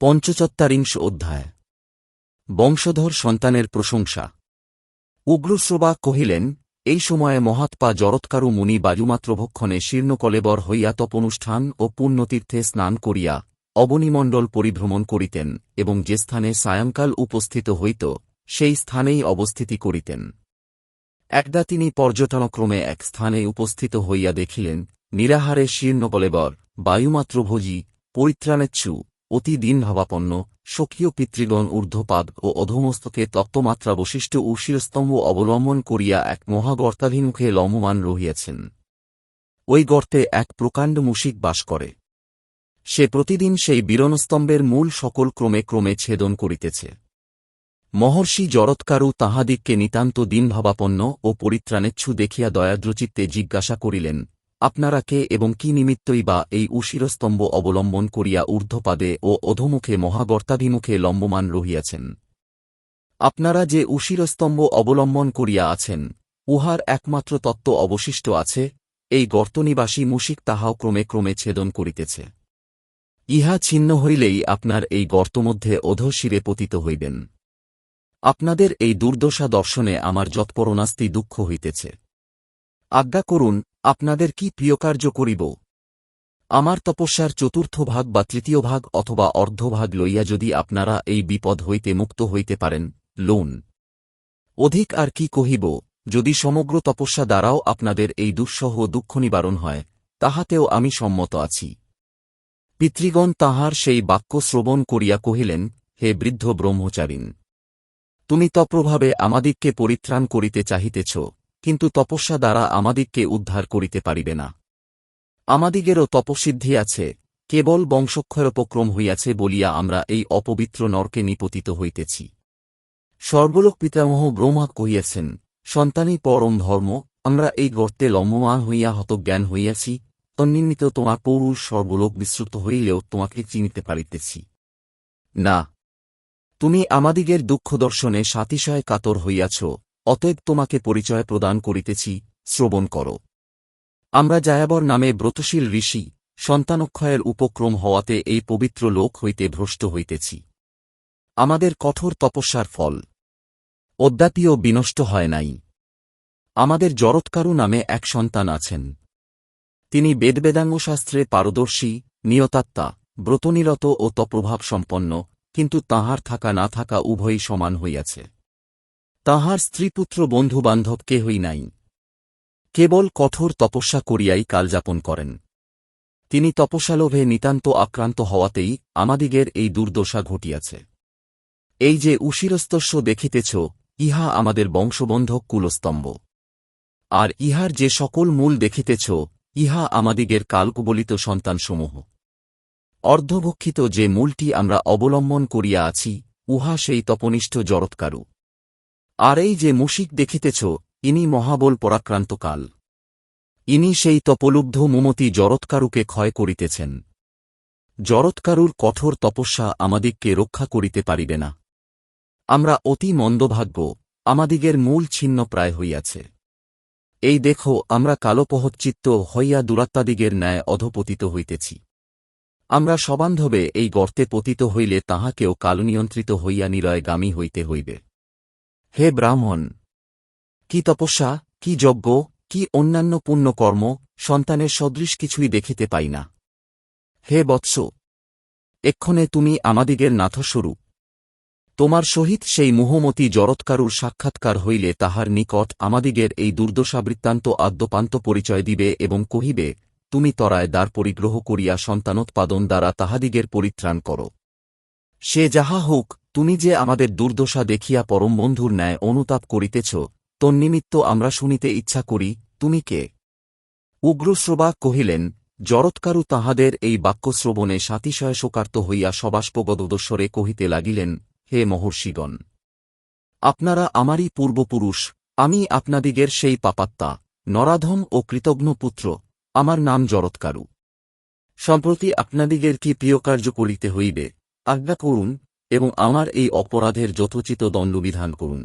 পঞ্চচত্বারিংশ অধ্যায়। বংশধর সন্তানের প্রশংসা। উগ্রশ্রবা কহিলেন, এই সময়ে মহাত্মা জরৎকারু মুনি বায়ুমাত্রভক্ষণে শীর্ণকলেবর হইয়া তপনুষ্ঠান ও পুণ্যতীর্থে স্নান করিয়া অবনিমণ্ডল পরিভ্রমণ করিতেন এবং যে স্থানে সায়ংকাল উপস্থিত হইত, সেই স্থানেই অবস্থিতি করিতেন। একদা তিনি পর্যটনক্রমে এক স্থানে উপস্থিত হইয়া দেখিলেন, নিরাহারে শীর্ণকলেবর, বায়ুমাত্রভোজী, পরিত্রাণেচ্ছু অতি দিনভাবাপন্ন স্বকীয় পিতৃগণ ঊর্ধ্বপাদ ও অধমস্তকে তত্ত্বমাত্রা বশিষ্ঠ ও শিরস্তম্ভ অবলম্বন করিয়া এক মহাগর্তাভিমুখে লম্বমান রহিয়াছেন। ওই গর্তে এক প্রকাণ্ড মুশিক বাস করে। সে প্রতিদিন সেই বীরণস্তম্ভের মূল সকল ক্রমে ক্রমে ছেদন করিতেছে। মহর্ষি জরৎকারু তাহাদিগকে নিতান্ত দিনভাবাপন্ন ও পরিত্রাণেচ্ছু দেখিয়া দয়াদ্রচিত্তে জিজ্ঞাসা করিলেন আপনারা কে এবং কি নিমিত্তই বা এই উশিরস্তম্ভ অবলম্বন করিয়া ঊর্ধ্বপাদে ও অধমুখে মহাগর্তাভিমুখে লম্বমান রহিয়াছেন। আপনারা যে উশিরস্তম্ভ অবলম্বন করিয়া আছেন, উহার একমাত্র তত্ত্ব অবশিষ্ট আছে, এই গর্তনিবাসী মুশিক তাহাও ক্রমে ক্রমে ছেদন করিতেছে। ইহা ছিন্ন হইলেই আপনার এই গর্তমধ্যে অধশিরে পতিত হইবেন। আপনাদের এই দুর্দশা দর্শনে আমার যৎপরণাস্তি দুঃখ হইতেছে। আজ্ঞা করুন আপনাদের কি প্রিয়কার্য করিব? আমার তপস্যার চতুর্থ ভাগ বা তৃতীয় ভাগ অথবা অর্ধভাগ লইয়া যদি আপনারা এই বিপদ হইতে মুক্ত হইতে পারেন, লোন। অধিক আর কি কহিব, যদি সমগ্র তপস্যা দ্বারাও আপনাদের এই দুঃসহ দুঃখ নিবারণ হয়, তাহাতেও আমি সম্মত আছি। পিতৃগণ তাহার সেই বাক্য শ্রবণ করিয়া কহিলেন, হে বৃদ্ধ ব্রহ্মচারিণ তুমি তপ্রভাবে আমাদিগকে পরিত্রাণ করিতে চাহিতেছ কিন্তু তপস্যা দ্বারা আমাদিগকে উদ্ধার করিতে পারিবে না। আমাদিগেরও তপসিদ্ধি আছে, কেবল বংশক্ষয়োপক্রম হইয়াছে বলিয়া আমরা এই অপবিত্র নরকে নিপতিত হইতেছি। সর্বলোক পিতামহ ব্রহ্মা কহিয়াছেন, সন্তানই পরম ধর্ম, আমরা এই গর্তে লম্বমান হইয়া হতজ্ঞান হইয়াছি তন্নিমিত তোমার পৌরুষ সর্বলোক বিস্তৃত হইলেও তোমাকে চিনিতে পারিতেছি। না, তুমি আমাদিগের দুঃখ দর্শনে সাতিশয় কাতর হইয়াছ অতএব তোমাকে পরিচয় প্রদান করিতেছি, শ্রবণ কর। আমরা জায়াবর নামে ব্রতশীল ঋষি, সন্তানক্ষয়ের উপক্রম হওয়াতে এই পবিত্র লোক হইতে ভ্রষ্ট হইতেছি। আমাদের কঠোর তপস্যার ফল। অদ্যাপিও বিনষ্ট হয় নাই। আমাদের জরৎকারু নামে এক সন্তান আছেন। তিনি বেদবেদাঙ্গশাস্ত্রে পারদর্শী, নিয়তাত্মা, ব্রতনিরত ও তপ্রভাব সম্পন্ন কিন্তু তাহার থাকা না থাকা উভয়ই সমান হইয়াছে। তাহার স্ত্রীপুত্র বন্ধুবান্ধব কেহই নাই। কেবল কঠোর তপস্যা করিয়াই কালযাপন করেন। তিনি তপস্যালোভে নিতান্ত আক্রান্ত হওয়াতেই আমাদিগের এই দুর্দশা ঘটিয়াছে। এই যে উশিরস্তস্য দেখিতেছ, ইহা আমাদের বংশবন্ধক কুলস্তম্ভ। আর ইহার যে সকল মূল দেখিতেছ, ইহা আমাদিগের কালকবলিত সন্তানসমূহ। অর্ধভক্ষিত যে মূলটি আমরা অবলম্বন করিয়া আছি, উহা সেই তপনিষ্ঠ জরৎকারু আর এই যে মুশিক দেখিতেছ, ইনি মহাবল পরাক্রান্ত কাল ইনি সেই তপলুব্ধ মুমতি জরৎকারুকে ক্ষয় করিতেছেন। জরৎকারুর কঠোর তপস্যা আমাদিগকে রক্ষা করিতে পারিবে না। আমরা অতি মন্দভাগ্য, আমাদিগের মূল ছিন্ন প্রায় হইয়াছে। এই দেখো, আমরা কালোপহচ্চিত্ত হইয়া দুরাত্মাদিগের ন্যায় অধপতিত হইতেছি। আমরা সবান্ধবে এই গর্তে পতিত হইলে তাহাকেও কালনিয়ন্ত্রিত হইয়া নিরয়গামী হইতে হইবে। হে ব্রাহ্মণ! কি তপস্যা, কি যজ্ঞ, কি অন্যান্য পুণ্যকর্ম, সন্তানের সদৃশ কিছুই দেখিতে পাই না। হে বৎস! এক্ষণে তুমি আমাদিগের নাথস্বরূপ। তোমার সহিত সেই মুহমতি জরৎকারুর সাক্ষাৎকার হইলে তাহার নিকট আমাদিগের এই দুর্দশাবৃত্তান্ত আদ্যপান্ত পরিচয় দিবে এবং কহিবে, তুমি তরায় দ্বার পরিগ্রহ করিয়া সন্তানোৎপাদন দ্বারা তাহাদিগের পরিত্রাণ কর। সে যাহা হোক তুমি যে আমাদের দুর্দশা দেখিয়া পরম বন্ধুর ন্যায় অনুতাপ করিতেছ, তন্নিমিত্ত আমরা শুনিতে ইচ্ছা করি, তুমি কে? উগ্রশ্রবা কহিলেন, জরৎকারু তাহাদের এই বাক্যশ্রবণে সাতিশয় শোকার্ত হইয়া সবাষ্পগদস্বরে কহিতে লাগিলেন, হে মহর্ষিগণ! আপনারা আমারই পূর্বপুরুষ, আমি আপনাদিগের সেই পাপাত্মা, নরাধম ও কৃতজ্ঞ পুত্র, আমার নাম জরৎকারু। সম্প্রতি আপনাদিগের কি প্রিয় কার্য করিতে হইবে, আজ্ঞা করুন এবং আমার এই অপরাধের যথোচিত দণ্ডবিধান করুন।